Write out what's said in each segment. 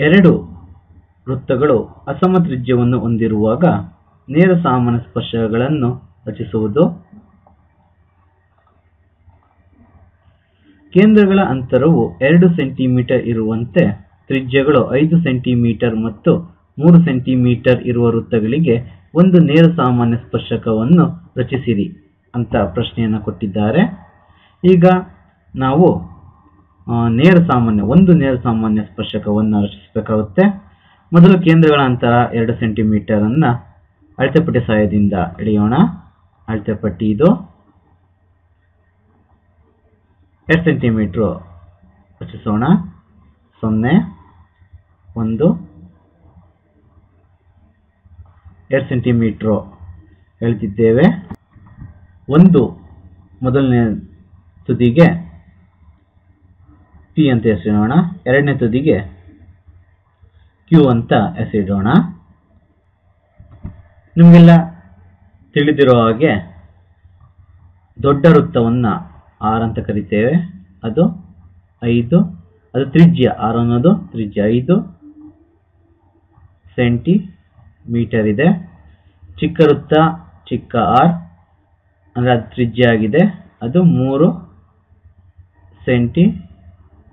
ಎರಡು ವೃತ್ತಗಳು ಅಸಮ ತ್ರಿಜ್ಯವನ್ನು ಹೊಂದಿರುವಾಗ ನೇರ ಸಾಮಾನ್ಯ ಸ್ಪರ್ಶಗಳನ್ನು ರಚಿಸುವುದು. ಕೇಂದ್ರಗಳ ಅಂತರವು ಎರಡು ಸೆಂಟಿಮೀಟರ್ ಇರುವಂತೆ ತ್ರಿಜ್ಯಗಳು ಐದು ಸೆಂಟಿಮೀಟರ್ ಮತ್ತು ಮೂರು ಸೆಂಟಿಮೀಟರ್ ಇರುವ ವೃತ್ತಗಳಿಗೆ ಒಂದು ನೇರ ಸಾಮಾನ್ಯ ಸ್ಪರ್ಶಕವನ್ನು ರಚಿಸಿರಿ ಅಂತ ಪ್ರಶ್ನೆಯನ್ನು ಕೊಟ್ಟಿದ್ದಾರೆ. ಈಗ ನಾವು ನೇರ ಸಾಮಾನ್ಯ, ಒಂದು ನೇರ ಸಾಮಾನ್ಯ ಸ್ಪರ್ಶಕವನ್ನು ರಚಿಸಬೇಕಾಗುತ್ತೆ. ಮೊದಲು ಕೇಂದ್ರಗಳ ಅಂತರ ಎರಡು ಸೆಂಟಿಮೀಟರ್ ಅನ್ನ ಅಳತೆ ಪಟ್ಟಿ ಸಹಾಯದಿಂದ ಎಳೆಯೋಣ. ಅಳತೆ ಪಟ್ಟಿ ಇದು ಎರಡು ಸೆಂಟಿಮೀಟ್ರು ರಚಿಸೋಣ. ಸೊನ್ನೆ, ಒಂದು, ಎರಡು ಸೆಂಟಿಮೀಟ್ರು ಹೇಳ್ತಿದ್ದೇವೆ ಒಂದು ಮೊದಲನೇ ತುದಿಗೆ ಪಿ ಅಂತ ಹೆಸರಿಡೋಣ. ಎರಡನೇ ತುದಿಗೆ ಕ್ಯೂ ಅಂತ ಹೆಸರಿಡೋಣ. ನಿಮಗೆಲ್ಲ ತಿಳಿದಿರೋ ಹಾಗೆ ದೊಡ್ಡ ವೃತ್ತವನ್ನು ಆರ್ ಅಂತ ಕರಿತೇವೆ. ಅದು ಐದು. ಅದು ತ್ರಿಜ್ಯ. ಆರ್ ಅನ್ನೋದು ತ್ರಿಜ್ಯ. ಐದು ಸೆಂಟಿ ಮೀಟರ್ ಇದೆ. ಚಿಕ್ಕ ವೃತ್ತ, ಚಿಕ್ಕ ಆರ್ ಅಂದರೆ ಅದು ತ್ರಿಜ್ಯ ಆಗಿದೆ. ಅದು ಮೂರು ಸೆಂಟಿ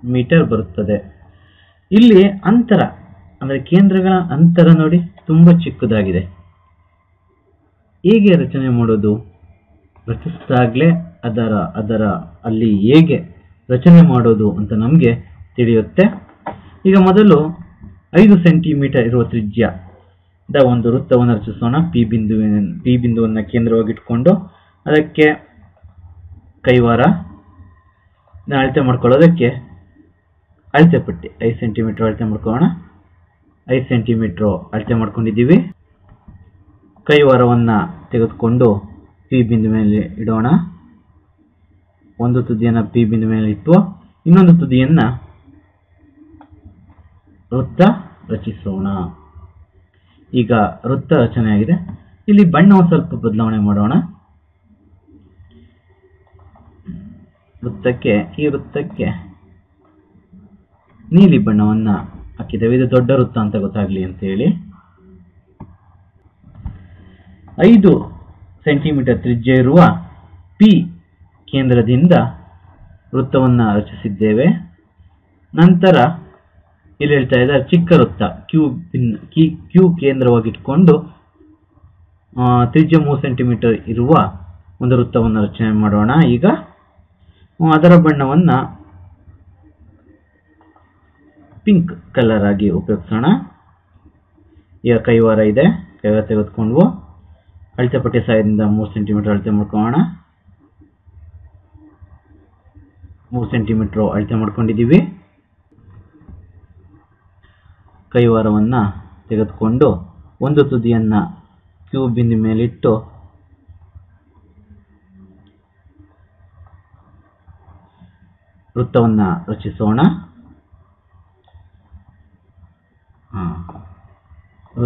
ಮೀಟರ್ ಬರುತ್ತದೆ. ಇಲ್ಲಿ ಅಂತರ, ಅಂದರೆ ಕೇಂದ್ರಗಳ ಅಂತರ ನೋಡಿ ತುಂಬ ಚಿಕ್ಕದಾಗಿದೆ. ಹೇಗೆ ರಚನೆ ಮಾಡೋದು? ರಚಿಸಿದಾಗಲೇ ಅದರ ಅದರ ಅಲ್ಲಿ ಹೇಗೆ ರಚನೆ ಮಾಡೋದು ಅಂತ ನಮಗೆ ತಿಳಿಯುತ್ತೆ. ಈಗ ಮೊದಲು ಐದು ಸೆಂಟಿಮೀಟರ್ ಇರುವ ತ್ರಿಜ್ಯ ದ ಒಂದು ವೃತ್ತವನ್ನು ರಚಿಸೋಣ. ಪಿ ಬಿಂದುವಿನ, ಪಿ ಬಿಂದುವನ್ನು ಕೇಂದ್ರವಾಗಿಟ್ಕೊಂಡು ಅದಕ್ಕೆ ಕೈವಾರ ಅಳತೆ ಮಾಡ್ಕೊಳ್ಳೋದಕ್ಕೆ ಅಳತೆ ಪಟ್ಟಿ, ಐದು ಸೆಂಟಿಮೀಟರ್ ಅಳತೆ ಮಾಡ್ಕೋಣ. ಐದು ಸೆಂಟಿಮೀಟ್ರು ಅಳತೆ ಮಾಡ್ಕೊಂಡಿದ್ದೀವಿ. ಕೈವಾರವನ್ನು ತೆಗೆದುಕೊಂಡು ಪಿ ಬಿಂದು ಮೇಲೆ ಇಡೋಣ. ಒಂದು ತುದಿಯನ್ನು ಪಿ ಬಿಂದು ಮೇಲೆ ಇಟ್ಟು, ಇನ್ನೊಂದು ತುದಿಯನ್ನು ವೃತ್ತ ರಚಿಸೋಣ. ಈಗ ವೃತ್ತ ರಚನೆ ಆಗಿದೆ. ಇಲ್ಲಿ ಬಣ್ಣವನ್ನು ಸ್ವಲ್ಪ ಬದಲಾವಣೆ ಮಾಡೋಣ. ವೃತ್ತಕ್ಕೆ, ಈ ವೃತ್ತಕ್ಕೆ ನೀಲಿ ಬಣ್ಣವನ್ನ ಹಾಕಿದ್ದೇವೆ ಇದು ದೊಡ್ಡ ವೃತ್ತ ಅಂತ ಗೊತ್ತಾಗ್ಲಿ ಅಂತ ಹೇಳಿ. ಐದು ಸೆಂಟಿಮೀಟರ್ ತ್ರಿಜ್ಯ ಇರುವ ಪಿ ಕೇಂದ್ರದಿಂದ ವೃತ್ತವನ್ನ ರಚಿಸಿದ್ದೇವೆ. ನಂತರ ಇಲ್ಲಿ ಹೇಳ್ತಾ ಇದ್ದಾರೆ, ಚಿಕ್ಕ ವೃತ್ತ ಕ್ಯೂ ಕಿ ಕ್ಯೂ ಕೇಂದ್ರವಾಗಿಟ್ಕೊಂಡು ತ್ರಿಜ್ಯ ಮೂರು ಸೆಂಟಿಮೀಟರ್ ಇರುವ ಒಂದು ವೃತ್ತವನ್ನು ರಚನೆ ಮಾಡೋಣ. ಈಗ, ಅದರ ಬಣ್ಣವನ್ನ ಪಿಂಕ್ ಕಲರ್ ಆಗಿ ಉಪಯೋಗಿಸೋಣ. ಈಗ ಕೈವಾರ ಇದೆ. ಕೈವಾರ ತೆಗೆದುಕೊಂಡು ಅಳತೆ ಪಟ್ಟಿ ಸಹಾಯದಿಂದ ಮೂರು ಸೆಂಟಿಮೀಟರ್ ಅಳತೆ ಮಾಡ್ಕೊಳ್ಳೋಣ. ಮೂರು ಸೆಂಟಿಮೀಟರ್ ಅಳತೆ ಮಾಡ್ಕೊಂಡಿದ್ದೀವಿ. ಕೈವಾರವನ್ನು ತೆಗೆದುಕೊಂಡು ಒಂದು ತುದಿಯನ್ನ ಕ್ಯೂಬಿನ ಮೇಲಿಟ್ಟು ವೃತ್ತವನ್ನು ರಚಿಸೋಣ.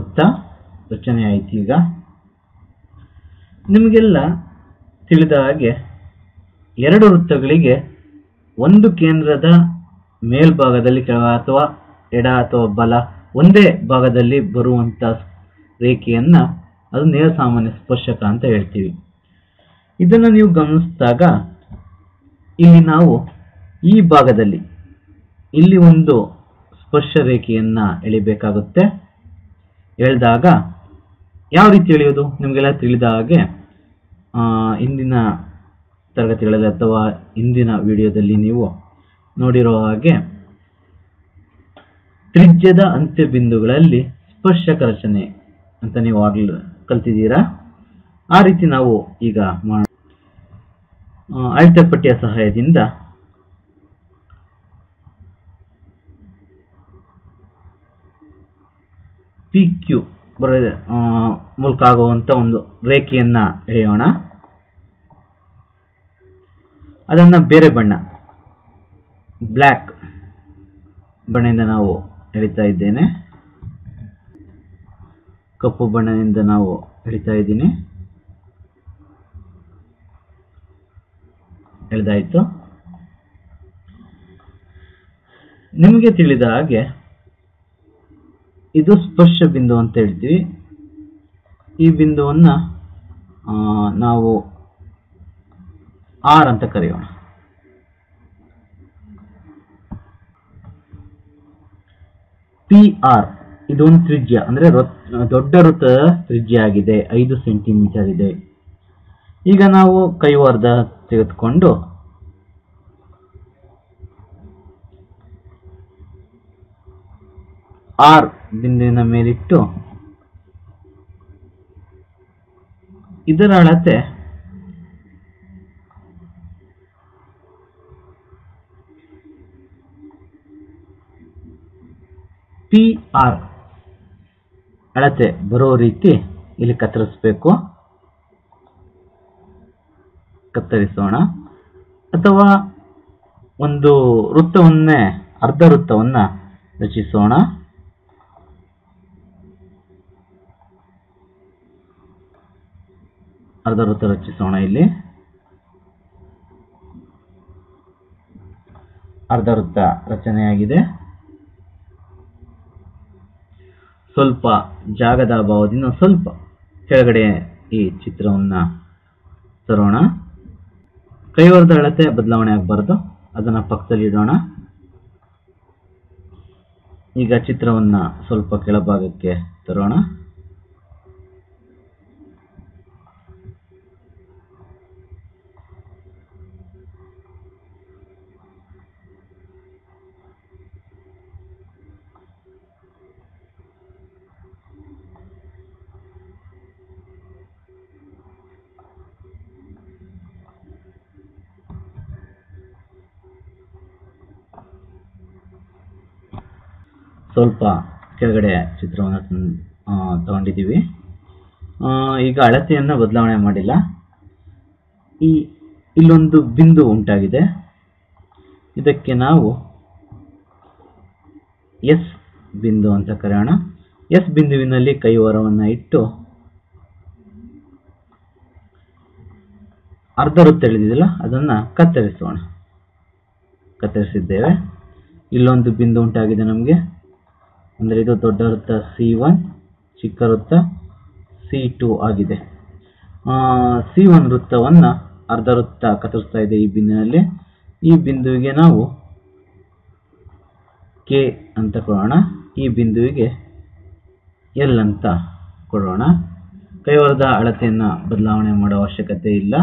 ವೃತ್ತ ರಚನೆ ಆಯ್ತು ಈಗ. ನಿಮಗೆಲ್ಲ ತಿಳಿದ ಹಾಗೆ ಎರಡು ವೃತ್ತಗಳಿಗೆ ಒಂದು ಕೇಂದ್ರದ ಮೇಲ್ಭಾಗದಲ್ಲಿ ಕೆಳ ಅಥವಾ ಎಡ ಅಥವಾ ಬಲ ಒಂದೇ ಭಾಗದಲ್ಲಿ ಬರುವಂಥ ರೇಖೆಯನ್ನು ಅದು ನೇರ ಸಾಮಾನ್ಯ ಸ್ಪರ್ಶಕ ಅಂತ ಹೇಳ್ತೀವಿ. ಇದನ್ನು ನೀವು ಗಮನಿಸಿದಾಗ ಇಲ್ಲಿ ನಾವು ಈ ಭಾಗದಲ್ಲಿ ಇಲ್ಲಿ ಒಂದು ಸ್ಪರ್ಶ ರೇಖೆಯನ್ನು ಎಳಿಬೇಕಾಗುತ್ತೆ. ಎಳೆದಾಗ ಯಾವ ರೀತಿ ಹೇಳಿಯೋದು ನಿಮಗೆಲ್ಲ ತಿಳಿದ ಹಾಗೆ ಇಂದಿನ ತರಗತಿಗಳಲ್ಲಿ ಅಥವಾ ಇಂದಿನ ವಿಡಿಯೋದಲ್ಲಿ ನೀವು ನೋಡಿರೋ ಹಾಗೆ ತ್ರಿಜ್ಯದ ಅಂತ್ಯ ಬಿಂದುಗಳಲ್ಲಿ ಸ್ಪರ್ಶಕ ರಚನೆ ಅಂತ ನೀವು ಆಗ್ಲೂ ಕಲ್ತಿದ್ದೀರಾ? ಆ ರೀತಿ ನಾವು ಈಗ ಮಾಡ ಅಳತೆ ಪಟ್ಟಿಯ ಸಹಾಯದಿಂದ ಪಿ ಕ್ಯೂ ಬರ ಮೂಲಕ ಆಗುವಂತ ಒಂದು ರೇಖೆಯನ್ನ ಎಳೆಯೋಣ. ಅದನ್ನ ಬೇರೆ ಬಣ್ಣ, ಬ್ಲ್ಯಾಕ್ ಬಣ್ಣದಿಂದ ನಾವು ಎಳಿತಾ ಇದ್ದೇನೆ. ಕಪ್ಪು ಬಣ್ಣದಿಂದ ನಾವು ಎಳಿತಾ ಇದ್ದೀನಿ. ಎಳೆದಾಯ್ತು. ನಿಮಗೆ ತಿಳಿದ ಹಾಗೆ ಇದು ಸ್ಪರ್ಶ ಬಿಂದು ಅಂತ ಹೇಳ್ತೀವಿ. ಈ ಬಿಂದುವನ್ನ ನಾವು ಆರ್ ಅಂತ ಕರೆಯೋಣ. ಪಿ ಆರ್, ಇದೊಂದು ತ್ರಿಜ್ಯ, ಅಂದ್ರೆ ದೊಡ್ಡ ವೃತ್ತದ ತ್ರಿಜ್ಯ ಆಗಿದೆ, ಐದು ಸೆಂಟಿಮೀಟರ್ ಇದೆ. ಈಗ ನಾವು ಕೈವಾರ್ಧ ತೆಗೆದುಕೊಂಡು, ಆರ್ ಬಿಂದುವಿನ ಮೇಲಿಟ್ಟು ಇದರ ಅಳತೆ ಪಿ ಆರ್ ಅಳತೆ ಬರೋ ರೀತಿ ಇಲ್ಲಿ ಕತ್ತರಿಸಬೇಕು. ಕತ್ತರಿಸೋಣ. ಅಥವಾ ಒಂದು ವೃತ್ತವನ್ನೇ ಅರ್ಧ ವೃತ್ತವನ್ನು ರಚಿಸೋಣ. ಅರ್ಧ ವೃತ್ತ ರಚಿಸೋಣ ಇಲ್ಲಿ. ಅರ್ಧ ವೃತ್ತ ರಚನೆಯಾಗಿದೆ. ಸ್ವಲ್ಪ ಜಾಗದ ಅಭಾವದಿಂದ ಸ್ವಲ್ಪ ಕೆಳಗಡೆ ಈ ಚಿತ್ರವನ್ನ ತರೋಣ. ಕೈವರ್ದ ಅಳತೆ ಬದಲಾವಣೆ ಆಗಬಾರ್ದು. ಅದನ್ನ ಪಕ್ಕದಲ್ಲಿ ಇಡೋಣ. ಈಗ ಚಿತ್ರವನ್ನ ಸ್ವಲ್ಪ ಕೆಳಭಾಗಕ್ಕೆ ತರೋಣ. ಸ್ವಲ್ಪ ಕೆಳಗಡೆ ಚಿತ್ರವನ್ನು ತಗೊಂಡಿದ್ದೀವಿ. ಈಗ ಅಳತೆಯನ್ನು ಬದಲಾವಣೆ ಮಾಡಿಲ್ಲ. ಈ, ಇಲ್ಲೊಂದು ಬಿಂದು ಉಂಟಾಗಿದೆ. ಇದಕ್ಕೆ ನಾವು ಎಸ್ ಬಿಂದು ಅಂತ ಕರೆಯೋಣ. ಎಸ್ ಬಿಂದುವಿನಲ್ಲಿ ಕೈವಾರವನ್ನು ಇಟ್ಟು ಅರ್ಧ ವೃತ್ತ ಅದನ್ನು ಅದನ್ನ ಕತ್ತರಿಸೋಣ. ಕತ್ತರಿಸಿದ್ದೇವೆ. ಇಲ್ಲೊಂದು ಬಿಂದು ಉಂಟಾಗಿದೆ ನಮಗೆ. ಅಂದರೆ ಇದು ದೊಡ್ಡ ವೃತ್ತ ಸಿ ಒನ್ ಚಿಕ್ಕ ವೃತ್ತ ಸಿ ಟು ಆಗಿದೆ ಸಿ ಒನ್ ವೃತ್ತವನ್ನು ಅರ್ಧ ವೃತ್ತ ಕತ್ತರಿಸ್ತಾ ಇದೆ ಈ ಬಿಂದುವಿನಲ್ಲಿ ಈ ಬಿಂದುವಿಗೆ ನಾವು ಕೆ ಅಂತ ಕೊಡೋಣ. ಈ ಬಿಂದುವಿಗೆ ಎಲ್ ಅಂತ ಕೊಡೋಣ. ಕೈವರದ ಅಳತೆಯನ್ನು ಬದಲಾವಣೆ ಮಾಡೋ ಅವಶ್ಯಕತೆ ಇಲ್ಲ.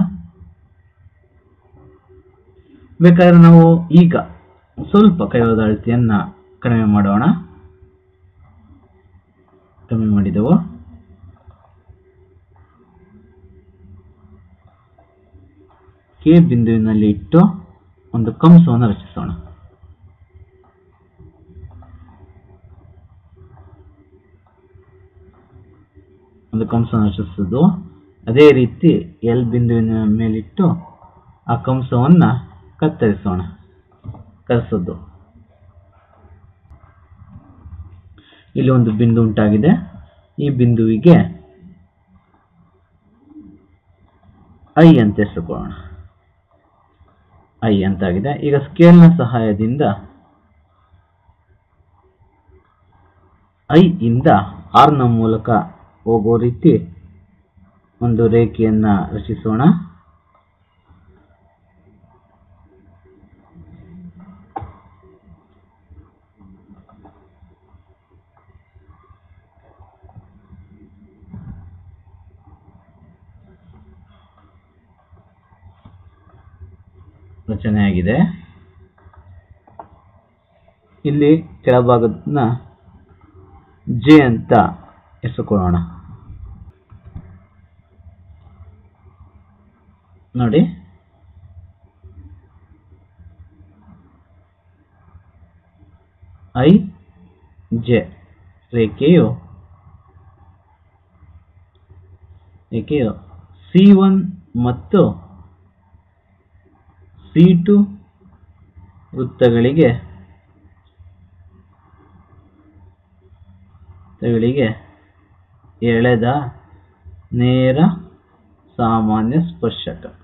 ಬೇಕಾದ್ರೆ ನಾವು ಈಗ ಸ್ವಲ್ಪ ಕೈವರದ ಅಳತೆಯನ್ನು ಕಡಿಮೆ ಮಾಡೋಣ. ಕಮ್ಮಿ ಮಾಡಿದೆವು. ಕೆ ಬಿಂದುವಿನಲ್ಲಿ ಇಟ್ಟು ಒಂದು ಕಂಸವನ್ನು ರಚಿಸೋಣ. ಒಂದು ಕಂಸವನ್ನು ರಚಿಸೋದು ಅದೇ ರೀತಿ ಎಲ್ ಬಿಂದುವಿನ ಮೇಲಿಟ್ಟು ಆ ಕಂಸವನ್ನು ಕತ್ತರಿಸೋಣ. ಕರೆಸೋದು. ಇಲ್ಲಿ ಒಂದು ಬಿಂದು ಉಂಟಾಗಿದೆ. ಈ ಬಿಂದುವಿಗೆ ಐ ಅಂತ ಹೆಸರುಕೊಳ್ಳೋಣ. ಐ ಅಂತಾಗಿದೆ. ಈಗ ಸ್ಕೇಲ್ನ ಸಹಾಯದಿಂದ ಐ ಇಂದ ಆರ್ನ ಮೂಲಕ ಹೋಗೋ ರೀತಿ ಒಂದು ರೇಖೆಯನ್ನ ರಚಿಸೋಣ. ರಚನೆಯಾಗಿದೆ ಇಲ್ಲಿ ಕೆಳಭಾಗದನ್ನ ಜೆ ಅಂತ ಹೆಸರುಕೊಳ್ಳೋಣ ನೋಡಿ. ಐ ಜೆ ರೇಖೆಯು ರೇಖೆಯು ಸಿ ಒನ್ ಮತ್ತು ಸಿ ಟು ವೃತ್ತಗಳಿಗೆ ವೃತ್ತಗಳಿಗೆ ಎಳೆದ ನೇರ ಸಾಮಾನ್ಯ ಸ್ಪರ್ಶಕ.